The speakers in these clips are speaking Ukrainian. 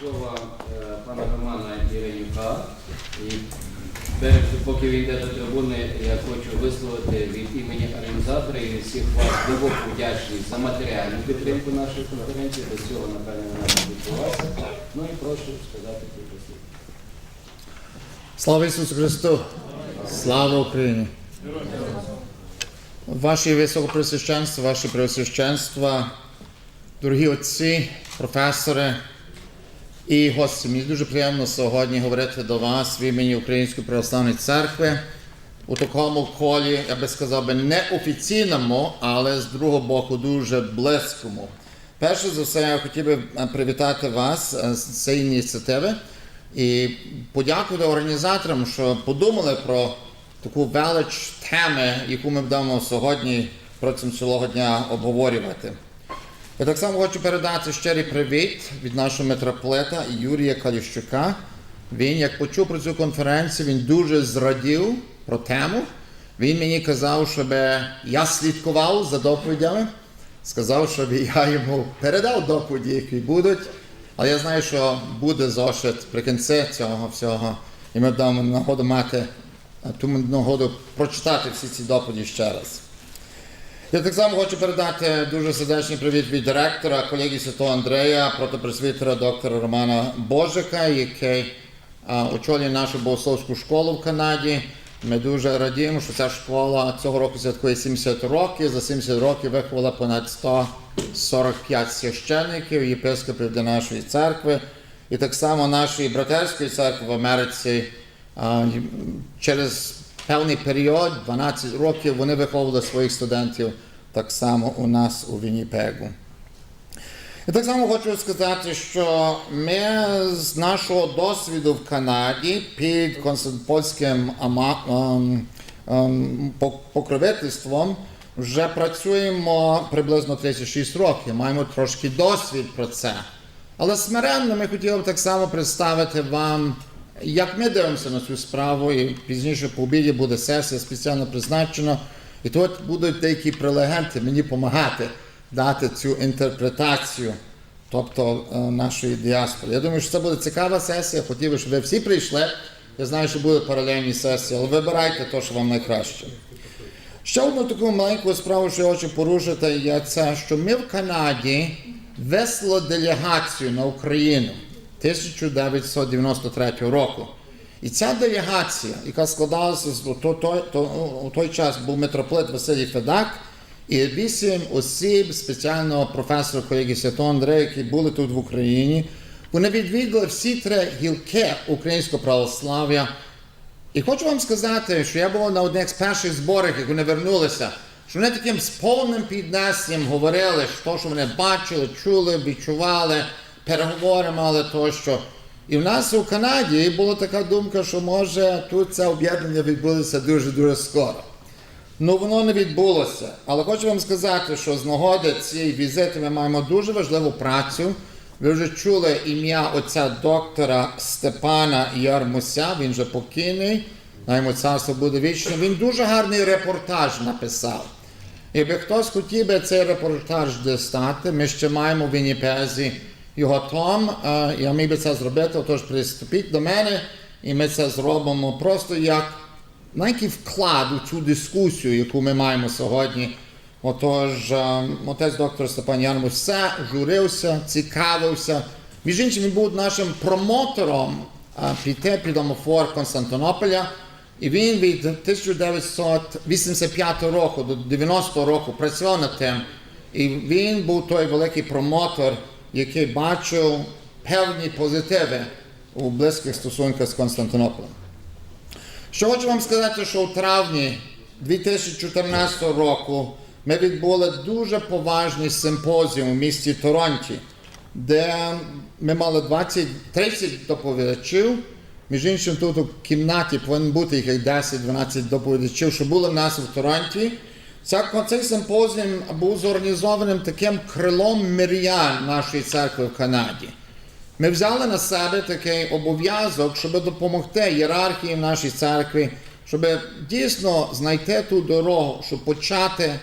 слова е, пана Романа Єренюка. І перед, поки він йде до трибуни, я хочу висловити від імені організатора і від всіх вас глибоку вдячність за матеріальну підтримку нашої конференції. Без цього, напевно, вона не. Ну і прошу сказати кілька слів. Слава Ісусу Христу! Слава Україні! Ваші високопресвященства, ваші преосвященства, дорогі отці, професори і гості. Мені дуже приємно сьогодні говорити до вас в імені Української православної церкви у такому колі, я би сказав би, неофіційному, але з другого боку дуже близькому. Перше за все, я хотів би е, привітати вас е, з цієї ініціативи і подякувати організаторам, що подумали про таку велич теми, яку ми будемо сьогодні протягом цілого дня обговорювати. Я так само хочу передати щирий привіт від нашого митрополита Юрія Каліщука. Він, як почув про цю конференцію, він дуже зрадів про тему. Він мені казав, щоб я слідкував за доповідями, сказав, щоб я йому передав доповіді, які будуть. Але я знаю, що буде зошит при кінці цього всього, і ми будемо нагоду мати е, ту нагоду прочитати всі ці доповіді ще раз. Я так само хочу передати дуже сердечний привіт від директора, колеги Святого Андрея, протопресвітера доктора Романа Божика, який очолює нашу богословську школу в Канаді. Ми дуже радіємо, що ця школа цього року святкує 70 років. За 70 років виховала понад 145 священників, єпископів для нашої церкви. І так само нашої братерської церкви в Америці через певний період, 12 років, вони виховували своїх студентів так само у нас у Вінніпегу. І так само хочу сказати, що ми з нашого досвіду в Канаді під константинопольським ем, ем, покровительством вже працюємо приблизно 36 років, маємо трошки досвід про це. Але смиренно ми хотіли б так само представити вам, як ми дивимося на цю справу, і пізніше по обіді буде сесія спеціально призначена. І тут будуть деякі прелегенти мені допомагати дати цю інтерпретацію, тобто е, нашої діаспори. Я думаю, що це буде цікава сесія. Хотів би, щоб ви всі прийшли. Я знаю, що будуть паралельні сесії, але вибирайте те, що вам найкраще. Ще одну таку маленьку справу, що я хочу порушити, є це, що ми в Канаді весло делегацію на Україну 1993 року. І ця делегація, яка складалася то, то, то, у той час був митрополит Василій Федак і вісім осіб спеціального професора колеги Святого Андрея, які були тут в Україні. Вони відвідали всі три гілки українського православ'я. І хочу вам сказати, що я був на одних з перших зборів, як вони вернулися, що вони таким з повним піднесенням говорили, що, що вони бачили, чули, відчували, переговори мали тощо. І в нас у Канаді була така думка, що може тут це об'єднання відбудеться дуже-дуже скоро. Ну воно не відбулося. Але хочу вам сказати, що з нагоди цієї візити ми маємо дуже важливу працю. Ви вже чули ім'я отця доктора Степана Ярмуся, він вже покійний, на йому царство буде вічне. Він дуже гарний репортаж написав. Якби хтось хотів би цей репортаж дістати, ми ще маємо в Вінніпезі його е, Я міг би це зробити, отож приступіть до мене, і ми це зробимо просто як маленький вклад у цю дискусію, яку ми маємо сьогодні. Отож, отець доктор Степан все журився, цікавився. Між іншим, він був нашим промотором піти під Омофор Константинополя. І він від 1985 року до 90 року працював над тим. І він був той великий промотор, який бачив певні позитиви у близьких стосунках з Константинополем. Що хочу вам сказати, що у травні 2014 року ми відбули дуже поважний симпозіум у місті Торонті, де ми мали 20, 30 доповідачів. Між іншим, тут у кімнаті повинен бути їх 10-12 доповідачів, що були в нас в Торонті. Ця, цей симпозіум був зорганізованим таким крилом мирян нашої церкви в Канаді. Ми взяли на себе такий обов'язок, щоб допомогти ієрархії в нашій церкві, щоб дійсно знайти ту дорогу, щоб почати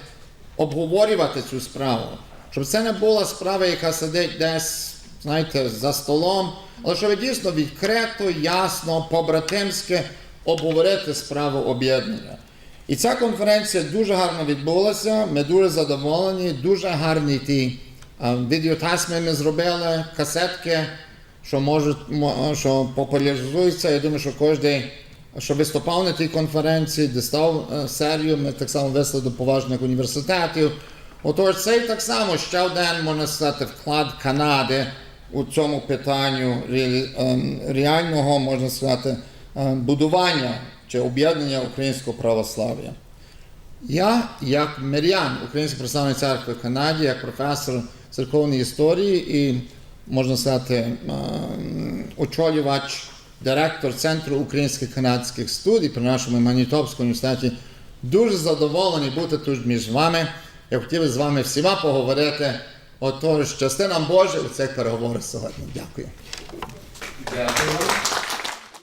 обговорювати цю справу. Щоб це не була справа, яка сидить десь знаєте, за столом, але щоб дійсно відкрито, ясно, по-братимськи обговорити справу об'єднання. І ця конференція дуже гарно відбулася. Ми дуже задоволені, дуже гарні ті відеотасми ми зробили, касетки, що можуть, що популяризуються. Я думаю, що кожен, що виступав на тій конференції, дістав е, серію, ми так само весли до поважних університетів. Отож, це так само ще один, можна сказати, вклад Канади у цьому питанню ем, реального, можна сказати, ем, будування чи об'єднання українського православ'я. Я, як мирян Української православної церкви в Канаді, як професор церковної історії і, можна сказати, очолювач, директор Центру українських канадських студій при нашому Манітопському університеті, дуже задоволений бути тут між вами. Я хотів би з вами всіма поговорити. Отож, частина Божа у цих переговорах сьогодні. Дякую. Дякую.